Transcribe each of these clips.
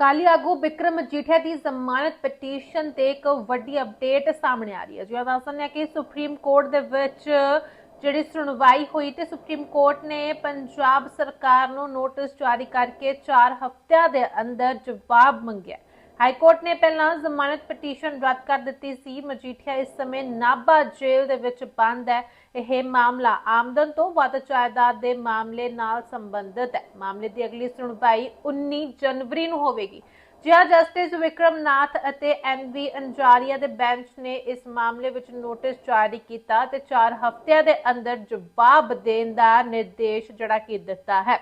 ਅਕਾਲੀ ਆਗੂ ਵਿਕਰਮ ਮਜੀਠੀਆ ਦੀ ਜ਼ਮਾਨਤ ਪਟੀਸ਼ਨ ਤੇ ਇੱਕ ਵੱਡੀ ਅਪਡੇਟ ਸਾਹਮਣੇ ਆ ਰਹੀ ਹੈ। ਜਿਵੇਂ ਦੱਸ ਦਿੰਦੇ ਕਿ ਸੁਪਰੀਮ ਕੋਰਟ ਦੇ ਵਿੱਚ ਜਿਹੜੀ ਸੁਣਵਾਈ ਹੋਈ ਤੇ ਸੁਪਰੀਮ ਕੋਰਟ ਨੇ ਪੰਜਾਬ ਸਰਕਾਰ ਨੂੰ ਨੋਟਿਸ ਜਾਰੀ ਕਰਕੇ 4 ਹਫ਼ਤਿਆਂ ਦੇ ਅੰਦਰ ਜਵਾਬ ਮੰਗਿਆ। ਹਾਈ ਕੋਰਟ ਨੇ ਪਹਿਲਾਂ ਜ਼ਮਾਨਤ ਪਟੀਸ਼ਨ ਰੱਦ ਕਰ ਦਿੱਤੀ ਸੀ। ਮਜੀਠੀਆ ਇਸ ਸਮੇਂ ਨਾਭਾ ਜੇਲ੍ਹ ਦੇ ਵਿੱਚ ਬੰਦ ਹੈ। ਇਹ ਮਾਮਲਾ ਆਮਦਨ ਤੋਂ ਵੱਧ ਜਾਇਦਾਦ ਦੇ ਮਾਮਲੇ ਨਾਲ ਸੰਬੰਧਿਤ ਹੈ। ਮਾਮਲੇ ਦੀ ਅਗਲੀ ਸੁਣਵਾਈ 19 ਜਨਵਰੀ ਨੂੰ ਹੋਵੇਗੀ। ਜਿਹਾ ਜਸਟਿਸ ਵਿਕਰਮਨਾਥ ਅਤੇ ਐਨਵੀ ਅੰਜਾਰੀਆ ਦੇ ਬੈਂਚ ਨੇ ਇਸ ਮਾਮਲੇ ਵਿੱਚ ਨੋਟਿਸ ਜਾਰੀ ਕੀਤਾ ਤੇ 4 ਹਫ਼ਤਿਆਂ ਦੇ ਅੰਦਰ ਜਵਾਬ ਦੇਣ ਦਾ ਨਿਰਦੇਸ਼ ਜਿਹੜਾ ਕਿ ਦਿੱਤਾ ਹੈ।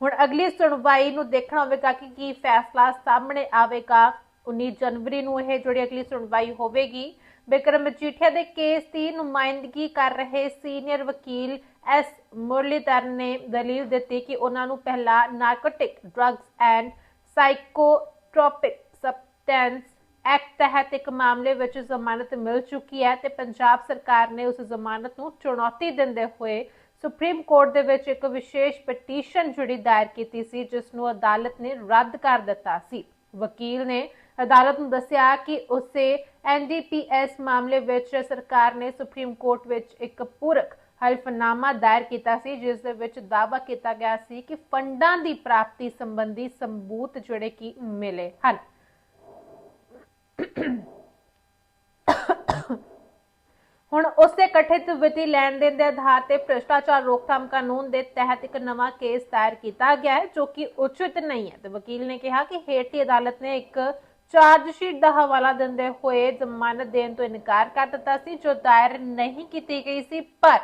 ਹੁਣ ਅਗਲੀ ਸੁਣਵਾਈ ਨੂੰ ਦੇਖਣਾ ਹੋਵੇਗਾ ਕਿ ਕੀ ਫੈਸਲਾ ਸਾਹਮਣੇ ਆਵੇਗਾ। 19 ਜਨਵਰੀ ਨੂੰ ਇਹ ਜਿਹੜੀ ਅਗਲੀ ਸੁਣਵਾਈ ਹੋਵੇਗੀ। ਬਿਕਰਮ ਮਜੀਠੀਆ ਦੇ ਕੇਸ ਦੀ ਨੁਮਾਇੰਦਗੀ ਕਰ ਰਹੇ ਸੀਨੀਅਰ ਵਕੀਲ ਐਸ ਮੁਰਲੀਧਰ ਨੇ ਦਲੀਲ ਦਿੱਤੀ ਕਿ ਉਹਨਾਂ ਨੂੰ ਪਹਿਲਾਂ narcotic drugs and psychotropic substance act ਤਹਿਤ ਇੱਕ ਮਾਮਲੇ ਵਿੱਚ ਜ਼ਮਾਨਤ ਮਿਲ ਚੁੱਕੀ ਹੈ ਤੇ ਪੰਜਾਬ ਸਰਕਾਰ ਨੇ ਉਸ ਜ਼ਮਾਨਤ ਨੂੰ ਚੁਣੌਤੀ ਦਿੰਦੇ ਹੋਏ ਸੁਪਰੀਮ ਕੋਰਟ ਦੇ ਵਿੱਚ ਇੱਕ ਵਿਸ਼ੇਸ਼ ਪਟੀਸ਼ਨ ਜਿਹੜੀ ਦਾਇਰ ਕੀਤੀ ਸੀ, ਜਿਸ ਨੂੰ ਅਦਾਲਤ ਨੇ ਰੱਦ ਕਰ ਦਿੱਤਾ ਸੀ। ਵਕੀਲ ਨੇ ਅਦਾਲਤ ਨੂੰ ਦੱਸਿਆ ਕਿ ਉਸੇ ਐਨਡੀਪੀਐਸ ਮਾਮਲੇ ਵਿੱਚ ਸਰਕਾਰ ਨੇ ਸੁਪਰੀਮ ਕੋਰਟ ਵਿੱਚ ਇੱਕ ਪੂਰਕ ਹਲਫਨਾਮਾ ਦਾਇਰ ਕੀਤਾ ਸੀ, ਜਿਸ ਦੇ ਵਿੱਚ ਦਾਅਵਾ ਕੀਤਾ ਗਿਆ ਸੀ ਕਿ ਫੰਡਾਂ ਦੀ ਪ੍ਰਾਪਤੀ ਸੰਬੰਧੀ ਸਬੂਤ ਜਿਹੜੇ ਕਿ ਮਿਲੇ ਹਨ। ਹੁਣ ਉਸੇ ਕਠਿਤ ਵਿੱਤੀ ਲੈਣ ਦੇਣ ਦੇ ਆਧਾਰ ਤੇ ਭ੍ਰਿਸ਼ਟਾਚਾਰ ਰੋਕਥਾਮ ਕਾਨੂੰਨ ਦੇ ਤਹਿਤ ਇੱਕ ਨਵਾਂ ਕੇਸ ਦਾਇਰ ਕੀਤਾ ਗਿਆ ਹੈ, ਜੋ ਕਿ ਉਚਿਤ ਨਹੀਂ ਹੈ। ਤੇ ਵਕੀਲ ਨੇ ਕਿਹਾ ਕਿ ਹੇਠਲੀ ਅਦਾਲਤ ਨੇ ਇੱਕ ਚਾਰਜ ਸ਼ੀਟ ਦਾ ਹਵਾਲਾ ਦਿੰਦੇ ਹੋਏ ਜ਼ਮਾਨਤ ਦੇਣ ਤੋਂ ਇਨਕਾਰ ਕਰ ਦਿੱਤਾ ਸੀ, ਜੋ ਦਾਇਰ ਨਹੀਂ ਕੀਤੀ ਗਈ ਸੀ, ਪਰ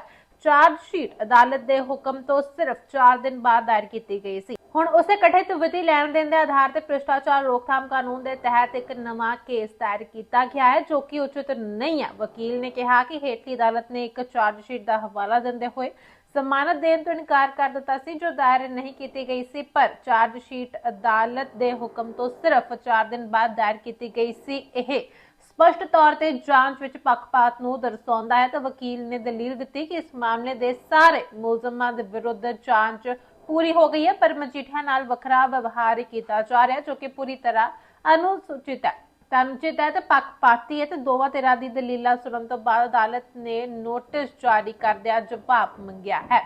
ਚਾਰਜ ਸ਼ੀਟ ਅਦਾਲਤ ਦੇ ਹੁਕਮ ਤੋਂ ਸਿਰਫ 4 ਦਿਨ ਬਾਅਦ ਦਾਇਰ ਕੀਤੀ ਗਈ ਸੀ। ਹੁਣ ਉਸੇ ਕਥਿਤ ਵਿੱਤੀ ਲੈਣ ਦੇਣ ਦੇ ਆਧਾਰ ਤੇ ਭ੍ਰਿਸ਼ਟਾਚਾਰ ਰੋਕਥਾਮ ਕਾਨੂੰਨ ਦੇ ਤਹਿਤ ਇੱਕ ਨਵਾਂ ਕੇਸ ਦਾਇਰ ਕੀਤਾ ਗਿਆ ਹੈ, ਜੋ ਕਿ ਉਚਿਤ ਨਹੀਂ ਹੈ। ਵਕੀਲ ਨੇ ਕਿਹਾ ਕਿ ਹੇਠਲੀ ਅਦਾਲਤ ਨੇ ਇੱਕ ਚਾਰਜ ਸ਼ੀਟ ਦਾ ਹਵਾਲਾ ਦਿੰਦੇ ਹੋਏ ਜ਼ਮਾਨਤ ਦੇਣ ਤੋਂ ਇਨਕਾਰ ਕਰ ਦਿੱਤਾ ਸੀ, ਜੋ ਦਾਇਰ ਨਹੀਂ ਕੀਤੀ ਗਈ ਸੀ, ਪਰ ਚਾਰਜ ਸ਼ੀਟ ਅਦਾਲਤ ਦੇ ਹੁਕਮ ਤੋਂ ਸਿਰਫ 4 ਦਿਨ ਬਾਅਦ ਦਾਇਰ ਕੀਤੀ ਗਈ ਸੀ। ਇਹ ਸਪਸ਼ਟ ਤੌਰ ਤੇ ਜਾਂਚ ਵਿੱਚ ਪੱਖਪਾਤ ਨੂੰ ਦਰਸਾਉਂਦਾ ਹੈ। ਤਾਂ ਵਕੀਲ ਨੇ ਦਲੀਲ ਦਿੱਤੀ ਕਿ ਇਸ ਮਾਮਲੇ ਦੇ ਸਾਰੇ ਮੁਲਜ਼ਮਾਂ ਦੇ ਵਿਰੁੱਧ ਜਾਂਚ ਪੂਰੀ ਹੋ ਗਈ ਹੈ, ਪਰ ਮਜੀਠੀਆ ਨਾਲ ਵੱਖਰਾ ਵਿਵਹਾਰ ਕੀਤਾ ਜਾ ਰਿਹਾ ਜੋ ਕਿ ਪੂਰੀ ਤਰ੍ਹਾਂ ਅਨੁਸੂਚਿਤ ਹੈ। ਤਾਂ ਅਨੁਚਿਤ ਹੈ ਤੇ ਪੱਖਪਾਤੀ ਹੈ ਤੇ ਦੋਵਾਂ ਧਿਰਾਂ ਦੀ ਦਲੀਲਾਂ ਸੁਣਨ ਤੋਂ ਬਾਅਦ ਅਦਾਲਤ ਨੇ ਨੋਟਿਸ ਜਾਰੀ ਕਰਦਿਆਂ ਜਵਾਬ ਮੰਗਿਆ ਹੈ।